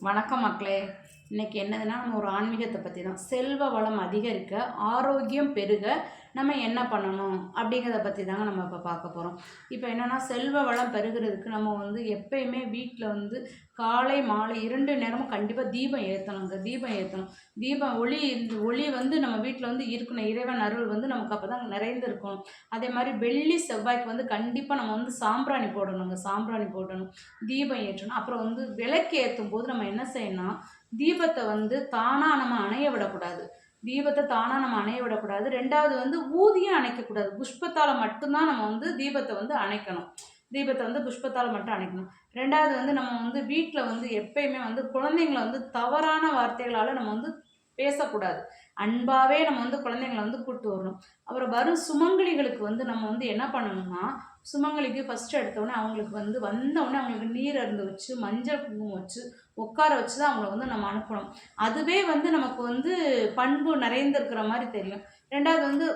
வணக்கம் மக்களே. இன்னைக்கு என்னதுன்னா நம்ம ஒரு ஆன்மீகத்தை பற்றி தான் செல்வ வளம் அதிகரிக்க ஆரோக்கியம் பெருக நம்ம என்ன பண்ணணும் அப்படிங்கிறத பற்றி தாங்க நம்ம இப்போ பார்க்க போகிறோம் இப்போ என்னென்னா செல்வ வளம் பெருகிறதுக்கு நம்ம வந்து எப்பயுமே வீட்டில் வந்து காலை மாலை இரண்டு நேரமும் கண்டிப்பாக தீபம் ஏற்றணுங்க தீபம் ஏற்றணும் தீபம் ஒளி இந்த ஒளி வந்து நம்ம வீட்டில் வந்து இருக்கணும். இறைவன் அருள் வந்து நமக்கு அப்போ தான் நிறைந்து இருக்கணும் அதே மாதிரி வெள்ளி செவ்வாய்க்கு வந்து கண்டிப்பாக நம்ம வந்து சாம்பிராணி போடணுங்க. சாம்பிராணி போடணும். தீபம் ஏற்றணும். அப்புறம் வந்து விளக்கு ஏற்றும் போது நம்ம என்ன செய்யணும் தீபத்தை வந்து தானாக நம்ம அணைய விடக்கூடாது. தீபத்தை தானாக நம்ம அணைய விடக்கூடாது. ரெண்டாவது வந்து ஊதியம் அணைக்கக்கூடாது. புஷ்பத்தால் மட்டும்தான் நம்ம வந்து தீபத்தை வந்து அணைக்கணும். தீபத்தை வந்து புஷ்பத்தால் மட்டும் அணைக்கணும். ரெண்டாவது வந்து நம்ம வந்து வீட்டில் வந்து எப்பயுமே வந்து குழந்தைங்கள வந்து தவறான வார்த்தைகளால் நம்ம வந்து பேசக்கூடாது. அன்பாகவே நம்ம வந்து குழந்தைங்கள வந்து கூப்பிட்டு வரணும். அப்புறம் வரும் சுமங்கலிகளுக்கு வந்து நம்ம வந்து என்ன பண்ணணும்னா சுமங்கலிக்கு ஃபஸ்ட்டு எடுத்தோடனே அவங்களுக்கு வந்து வந்தவுடனே அவங்களுக்கு நீர் அருந்து வச்சு மஞ்சள் குங்குமம் வச்சு உட்கார வச்சு தான் அவங்கள வந்து நம்ம அனுப்பணும். அதுவே வந்து நமக்கு வந்து பண்பு நிறைந்திருக்கிற மாதிரி தெரியும். ரெண்டாவது வந்து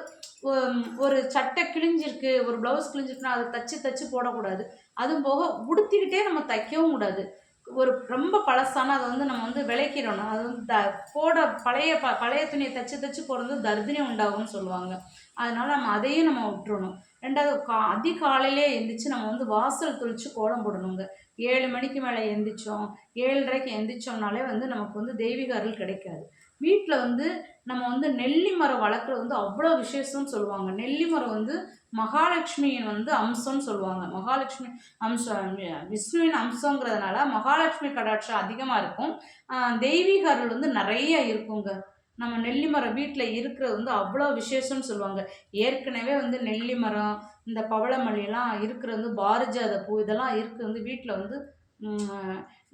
ஒரு சட்டை கிழிஞ்சிருக்கு ஒரு ப்ளவுஸ் கிழிஞ்சிருக்குன்னா அதை தச்சு தச்சு போடக்கூடாது. அதுவும் போக உடுத்திக்கிட்டே நம்ம தைக்கவும் கூடாது. ஒரு ரொம்ப பழசான அதை வந்து நம்ம வந்து விளைக்கிறணும் அது வந்து த போட பழைய ப பழைய துணியை தச்சு தச்சு போடுறது தர்தினி உண்டாகும்னு சொல்லுவாங்க. அதனால் நம்ம அதையும் நம்ம விட்டுறணும். ரெண்டாவது கா அதிகாலையிலே எழுந்திரிச்சு நம்ம வந்து வாசல் தொளிச்சு கோலம் போடணுங்க. ஏழு மணிக்கு மேலே எந்திரிச்சோம் ஏழரைக்கு எந்திரிச்சோம்னாலே வந்து நமக்கு வந்து தெய்வீக அருள் கிடைக்காது. வீட்டில் வந்து நம்ம வந்து நெல்லி மரம் வளர்க்குறது வந்து அவ்வளோ விசேஷம்னு சொல்லுவாங்க. நெல்லி மரம் வந்து மகாலட்சுமியின் வந்து அம்சம்னு சொல்லுவாங்க. மகாலட்சுமி அம்சம் விஷ்ணுவின் அம்சங்கிறதுனால மகாலட்சுமி கடாட்சம் அதிகமாக இருக்கும். தெய்வீக அருள் வந்து நிறைய இருக்குங்க. நம்ம நெல்லி மரம் வீட்டில் இருக்கிறது வந்து அவ்வளோ விசேஷம்னு சொல்லுவாங்க. ஏற்கனவே வந்து நெல்லி மரம் இந்த பவளமல்லிலாம் இருக்கிறது வந்து பாரிஜாத பூ இதெல்லாம் இருக்கிறது வந்து வீட்டில் வந்து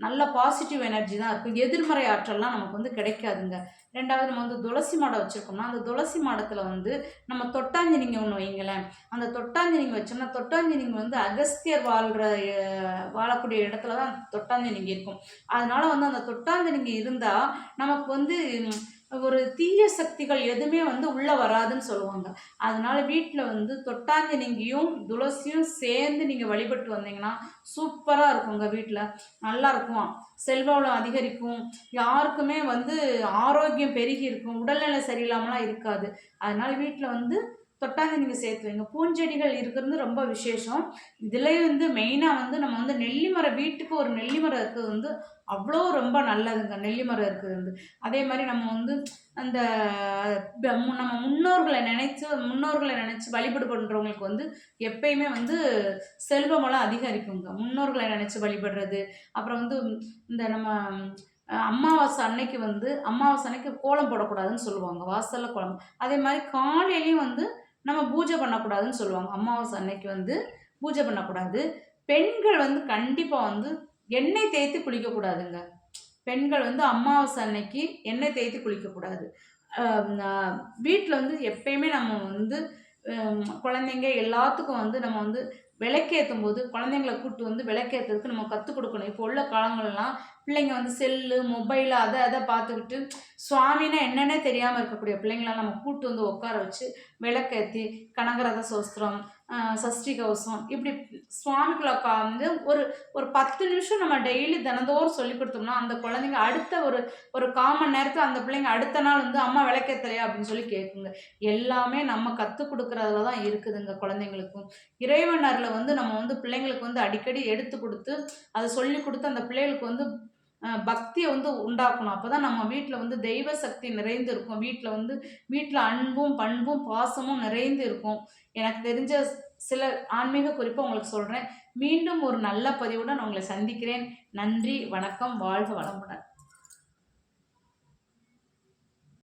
நல்ல பாசிட்டிவ் எனர்ஜி தான் இருக்கும். எதிர்மறை ஆற்றல்லாம் நமக்கு வந்து கிடைக்காதுங்க. ரெண்டாவது நம்ம வந்து துளசி மாடம் வச்சுருக்கோம்னா அந்த துளசி மாடத்தில் வந்து நம்ம தொட்டாஞ்சினிங்க ஒன்று வைங்களேன். அந்த தொட்டாஞ்சினிங்க வச்சோம்னா தொட்டாஞ்சினிங்க வந்து அகஸ்தியர் வாழ்கிற வாழக்கூடிய இடத்துல தான் தொட்டாஞ்சினிங்க இருக்கும். அதனால் வந்து அந்த தொட்டாஞ்சினிங்க இருந்தால் நமக்கு வந்து ஒரு தீய சக்திகள் எதுவுமே வந்து உள்ளே வராதுன்னு சொல்லுவாங்க. அதனால வீட்டில் வந்து தொட்டாஞ்சனிங்கியும் துளசியும் சேர்ந்து நீங்கள் வழிபட்டு வந்தீங்கன்னா சூப்பராக இருக்குங்க வீட்டில் நல்லா இருக்கும். அதிகரிக்கும். யாருக்குமே வந்து ஆரோக்கியம் பெருகி இருக்கும். உடல்நிலை சரியில்லாமலாம் இருக்காது. அதனால் வீட்டில் வந்து தொட்டாங்க நீங்கள் சேர்த்து வைங்க பூஞ்செடிகள் இருக்கிறது ரொம்ப விசேஷம். இதுலேயே வந்து மெயினாக வந்து நம்ம வந்து நெல்லி மரம் வீட்டுக்கு ஒரு நெல்லி மரம் இருக்கிறது வந்து அவ்வளோ ரொம்ப நல்லதுங்க. நெல்லி மரம் இருக்குது வந்து. அதே மாதிரி நம்ம வந்து அந்த நம்ம முன்னோர்களை நினைச்சு முன்னோர்களை நினச்சி வழிபாடு பண்ணுறவங்களுக்கு வந்து எப்பயுமே வந்து செல்வமெல்லாம் அதிகரிக்குங்க. முன்னோர்களை நினச்சி வழிபடுறது. அப்புறம் வந்து இந்த நம்ம அமாவாசை அன்னைக்கு வந்து அமாவாசை அன்னைக்கு கோலம் போடக்கூடாதுன்னு சொல்லுவாங்க. வாசலில் கோலம். அதே மாதிரி காலையிலையும் வந்து நம்ம பூஜை பண்ணக்கூடாதுன்னு சொல்லுவாங்க. அமாவாசை அன்னைக்கு வந்து பூஜை பண்ணக்கூடாது. பெண்கள் வந்து கண்டிப்பாக வந்து எண்ணெய் தேய்த்து குளிக்கக்கூடாதுங்க. பெண்கள் வந்து அமாவாசை அன்னைக்கு எண்ணெய் தேய்த்து குளிக்கக்கூடாது. வீட்டில் வந்து எப்பயுமே நம்ம வந்து குழந்தைங்க எல்லாத்துக்கும் வந்து நம்ம வந்து விளக்கேற்றும் போது குழந்தைங்களை கூப்பிட்டு வந்து விளக்கேற்றுறதுக்கு நம்ம கற்றுக் கொடுக்கணும். இப்போ உள்ள காலங்கள்லாம் பிள்ளைங்க வந்து செல்லு மொபைல் அதை அதை பார்த்துக்கிட்டு சுவாமின்னா என்னென்னே தெரியாமல் இருக்கக்கூடிய பிள்ளைங்களாம் நம்ம கூப்பிட்டு வந்து உட்கார வச்சு விளக்கேற்றி கனகரத சோஸ்திரம் சஷ்டி கவசம் இப்படி சுவாமிக்குள்ள வந்து ஒரு ஒரு பத்து நிமிஷம் நம்ம டெய்லி தினந்தோறும் சொல்லி கொடுத்தோம்னா அந்த குழந்தைங்க அடுத்த ஒரு ஒரு காமன் நேரத்தில் அந்த பிள்ளைங்க அடுத்த நாள் வந்து அம்மா விளக்கேற்றலையா அப்படின்னு சொல்லி கேட்குங்க எல்லாமே நம்ம கற்றுக் கொடுக்குறதுல தான் இருக்குதுங்க குழந்தைங்களுக்கும். இறைவனரில் வந்து நம்ம வந்து பிள்ளைங்களுக்கு வந்து அடிக்கடி எடுத்து கொடுத்து அதை சொல்லி கொடுத்து அந்த பிள்ளைகளுக்கு வந்து பக்தியை வந்து உண்டாக்கணும். அப்போ தான் நம்ம வீட்டில் வந்து தெய்வ சக்தி நிறைந்து இருக்கும். வீட்டில் வந்து வீட்டில் அன்பும் பண்பும் பாசமும் நிறைந்து இருக்கும். எனக்கு தெரிஞ்ச சில ஆன்மீக குறிப்பை உங்களுக்கு சொல்கிறேன் மீண்டும் ஒரு நல்ல பதிவுடன் உங்களை சந்திக்கிறேன். நன்றி வணக்கம் வாழ்க வளமுடன்.